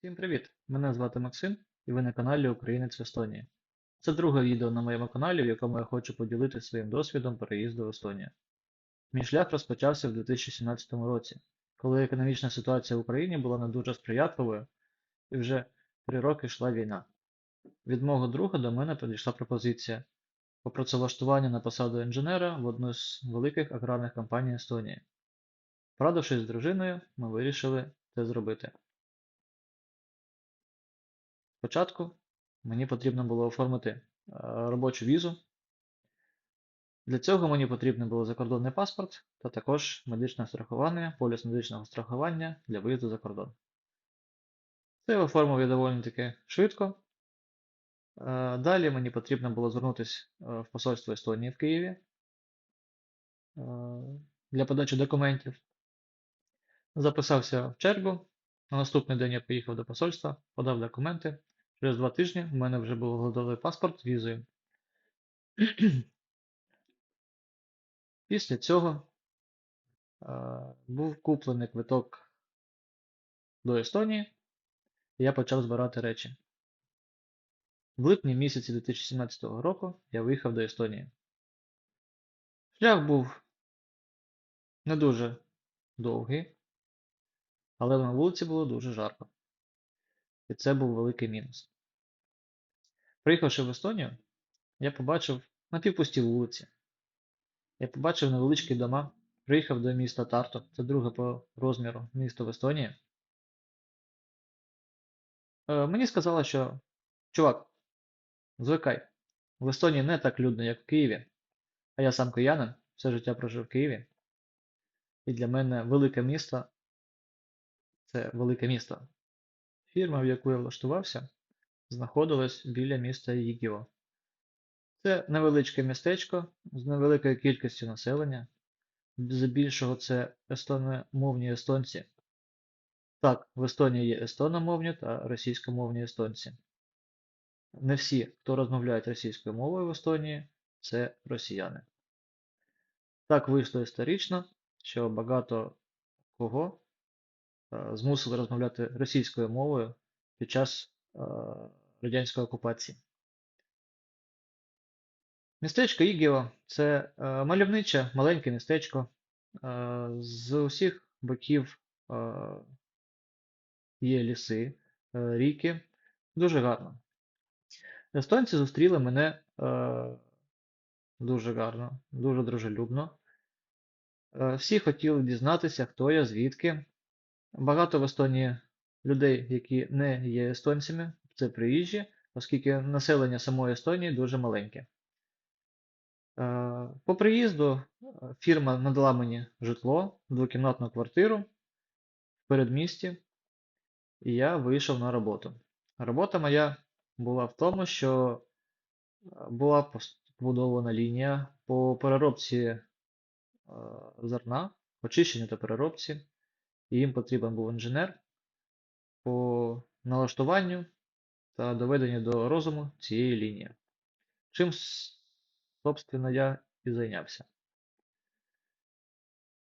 Всім привіт! Мене звати Максим і ви на каналі Українець в Естонії. Це друге відео на моєму каналі, в якому я хочу поділитися своїм досвідом переїзду в Естонію. Мій шлях розпочався в 2017 році, коли економічна ситуація в Україні була не дуже сприятливою, і вже три роки йшла війна. Від мого друга до мене підійшла пропозиція по працевлаштуванню на посаду інженера в одну з великих аграрних компаній Естонії. Порадившись з дружиною, ми вирішили це зробити. Спочатку мені потрібно було оформити е, робочу візу. Для цього мені потрібен був закордонний паспорт та також медичне страхування, поліс медичного страхування для виїзду за кордон. Це я оформив я доволі таки швидко. Е, Далі мені потрібно було звернутися е, в посольство Естонії в Києві для подачі документів. Записався в чергу. На наступний день я поїхав до посольства, подав документи. Через два тижні в мене вже був готовий паспорт з візою. Після цього е, був куплений квиток до Естонії, і я почав збирати речі. В липні місяці 2017 року я виїхав до Естонії. Шлях був не дуже довгий, але на вулиці було дуже жарко. І це був великий мінус. Приїхавши в Естонію, я побачив напівпусті вулиці. Я побачив невеличкі дома, приїхав до міста Тарто, це друге по розміру місто в Естонії. Е, мені сказали, що чувак, звикай, в Естонії не так людно, як в Києві, а я сам киянин, все життя прожив в Києві. І для мене велике місто це велике місто. Фірма, в яку я влаштувався, знаходилась біля міста Їгіо. Це невеличке містечко з невеликою кількістю населення. Здебільшого це естономовні естонці. Так, в Естонії є естономовні та російськомовні естонці. Не всі, хто розмовляють російською мовою в Естонії, це росіяни. Так вийшло історично, що багато кого змусили розмовляти російською мовою під час е, радянської окупації. Містечко Ігіо це е, мальовниче маленьке містечко. Е, з усіх боків е, є ліси, е, ріки. Дуже гарно. Естонці зустріли мене е, дуже гарно, дуже дружелюбно. Е, всі хотіли дізнатися, хто я, звідки. Багато в Естонії людей, які не є естонцями, це приїжджі, оскільки населення самої Естонії дуже маленьке. Е, По приїзду е, фірма надала мені житло, двокімнатну квартиру в передмісті, і я вийшов на роботу. Робота моя була в тому, що е, була побудована лінія по переробці зерна, очищенню та переробці, і їм потрібен був інженер по налаштуванню та доведенню до розуму цієї лінії. Чим, собственно, я і зайнявся.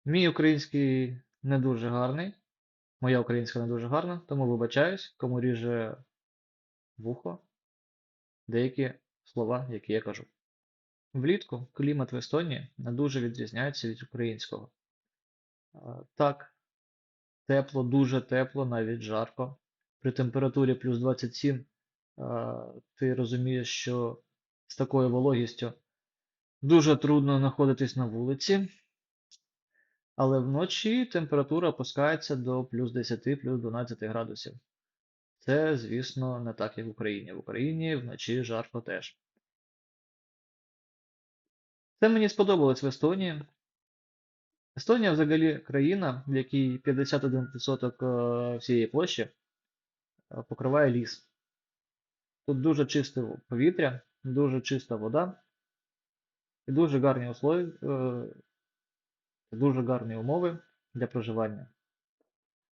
Мій український не дуже гарний. Моя українська не дуже гарна, тому вибачаюсь, кому ріже вухо деякі слова, які я кажу. Влітку клімат в Естонії не дуже відрізняється від українського. Так, тепло, дуже тепло, навіть жарко. При температурі плюс 27 ти розумієш, що з такою вологістю дуже трудно знаходитись на вулиці. Але вночі температура опускається до плюс 10, плюс 12 градусів. Це, звісно, не так, як в Україні. В Україні вночі жарко теж. Це мені сподобалось в Естонії. Естонія взагалі країна, в якій 51% е, всієї площі е, покриває ліс. Тут дуже чисте повітря, дуже чиста вода і дуже гарні условия, е, дуже гарні умови для проживання.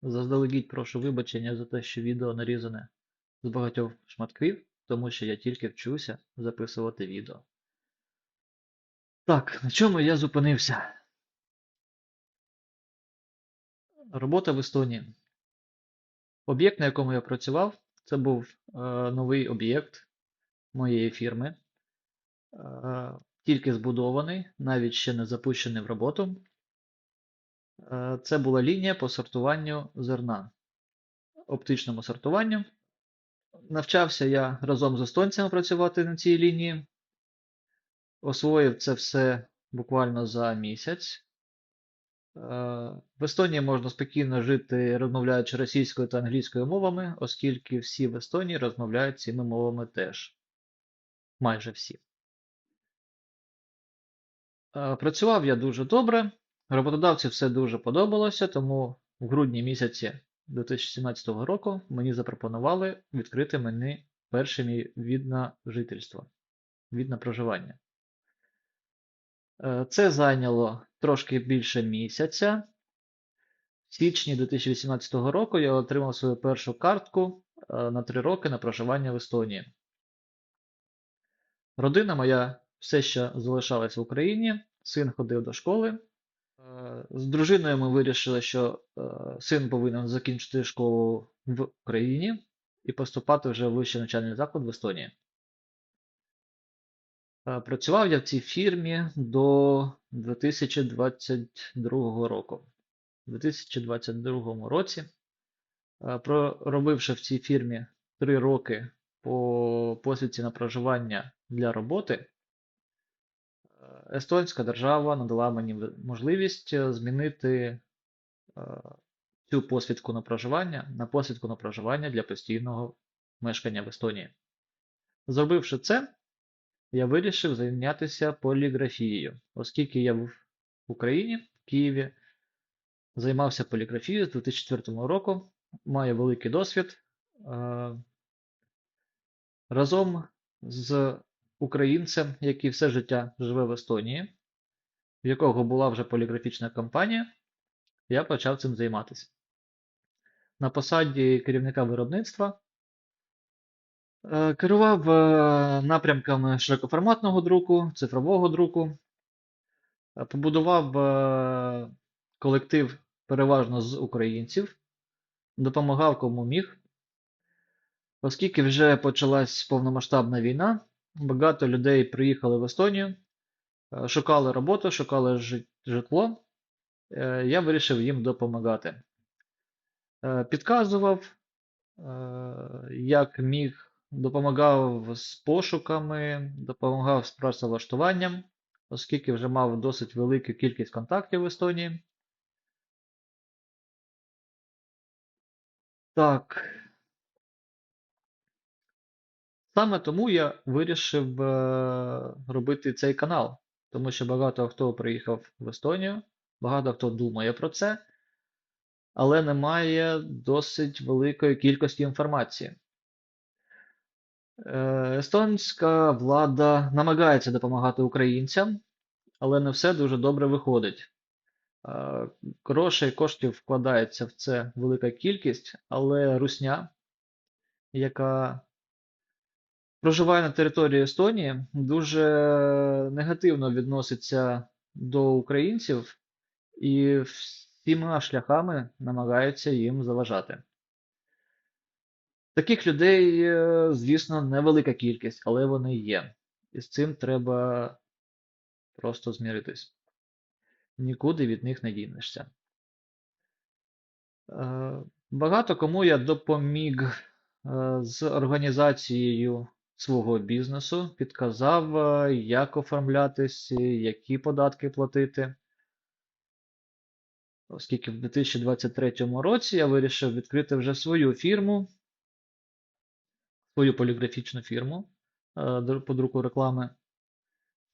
Заздалегідь прошу вибачення за те, що відео нарізане з багатьох шматків, тому що я тільки вчуся записувати відео. Так, на чому я зупинився? Робота в Естонії. Об'єкт, на якому я працював, це був е, новий об'єкт моєї фірми, е, тільки збудований, навіть ще не запущений в роботу. Е, Це була лінія по сортуванню зерна, оптичному сортуванню. Навчався я разом з естонцями працювати на цій лінії. Освоїв це все буквально за місяць. Е, В Естонії можна спокійно жити, розмовляючи російською та англійською мовами, оскільки всі в Естонії розмовляють цими мовами теж. Майже всі. Е, Працював я дуже добре. Роботодавцю все дуже подобалося, тому в грудні місяці 2017 року мені запропонували відкрити мені перший мій від на жительство, від на проживання. Е, Це зайняло трошки більше місяця. В січні 2018 року я отримав свою першу картку е, на 3 роки на проживання в Естонії. Родина моя все ще залишалась в Україні, син ходив до школи. Е, З дружиною ми вирішили, що син повинен закінчити школу в Україні і поступати вже в вищий навчальний заклад в Естонії. Е, Працював я в цій фірмі до 2022 року. У 2022 році, е, проробивши в цій фірмі 3 роки по посвідці на проживання для роботи, е, естонська держава надала мені можливість змінити цю посвідку на проживання на посвідку на проживання для постійного мешкання в Естонії. Зробивши це, я вирішив зайнятися поліграфією, оскільки я був в Україні, в Києві, займався поліграфією з 2004 року, маю великий досвід. Е, Разом з українцем, який все життя живе в Естонії, в якого була вже поліграфічна компанія, я почав цим займатися. На посаді керівника виробництва керував е, напрямками широкоформатного друку, цифрового друку, е, побудував е, колектив переважно з українців, допомагав кому міг. Оскільки вже почалась повномасштабна війна, багато людей приїхали в Естонію, е, шукали роботу, шукали житло. Е, Я вирішив їм допомагати. Е, Підказував, е, як міг, допомагав з пошуками, допомагав з працевлаштуванням, оскільки вже мав досить велику кількість контактів в Естонії. Так. Саме тому я вирішив е, робити цей канал, тому що багато хто приїхав в Естонію, багато хто думає про це, але немає досить великої кількості інформації. Е, Естонська влада намагається допомагати українцям, але не все дуже добре виходить. Е, Грошей, коштів вкладається в це велика кількість, але русня, яка проживає на території Естонії, дуже негативно відноситься до українців і всіма шляхами намагається їм заважати. Таких людей, е, звісно, невелика кількість, але вони є. І з цим треба просто зміритись. Нікуди від них не дінешся. Е, Багато кому я допоміг е, з організацією свого бізнесу, підказав, як оформлятись, які податки платити. Оскільки в 2023 році я вирішив відкрити вже свою фірму, свою поліграфічну фірму др- по друку реклами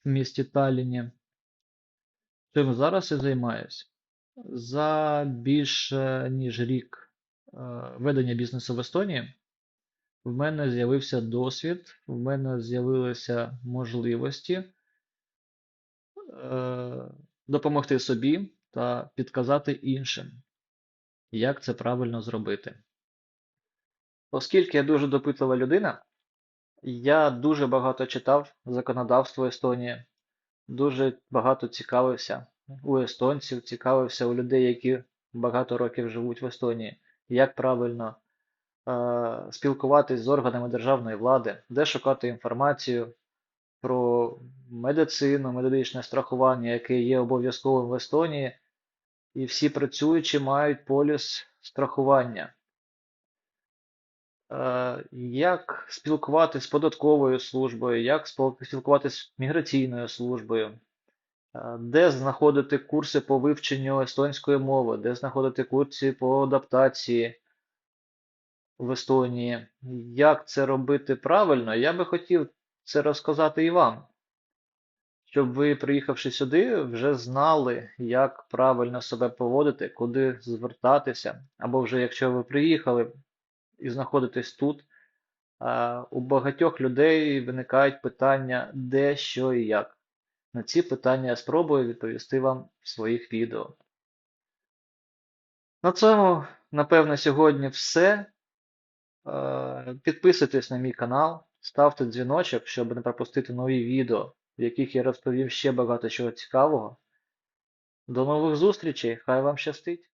в місті Талліні. Чим зараз і займаюся. За більше ніж рік е, ведення бізнесу в Естонії в мене з'явився досвід, в мене з'явилися можливості е, допомогти собі та підказати іншим, як це правильно зробити. Оскільки я дуже допитлива людина, я дуже багато читав законодавство Естонії, дуже багато цікавився у естонців, цікавився у людей, які багато років живуть в Естонії, як правильно е, спілкуватись з органами державної влади, де шукати інформацію про медицину, медичне страхування, яке є обов'язковим в Естонії, і всі працюючі мають поліс страхування. Е, Як спілкуватися з податковою службою, як спілкуватися з міграційною службою, е, де знаходити курси по вивченню естонської мови, де знаходити курси по адаптації в Естонії. Як це робити правильно, я би хотів це розказати і вам, щоб ви, приїхавши сюди, вже знали, як правильно себе поводити, куди звертатися, або вже якщо ви приїхали і знаходитесь тут, у багатьох людей виникають питання, де, що і як. На ці питання я спробую відповісти вам в своїх відео. На цьому, напевно, сьогодні все. Підписуйтесь на мій канал, ставте дзвіночок, щоб не пропустити нові відео, в яких я розповім ще багато чого цікавого. До нових зустрічей, хай вам щастить!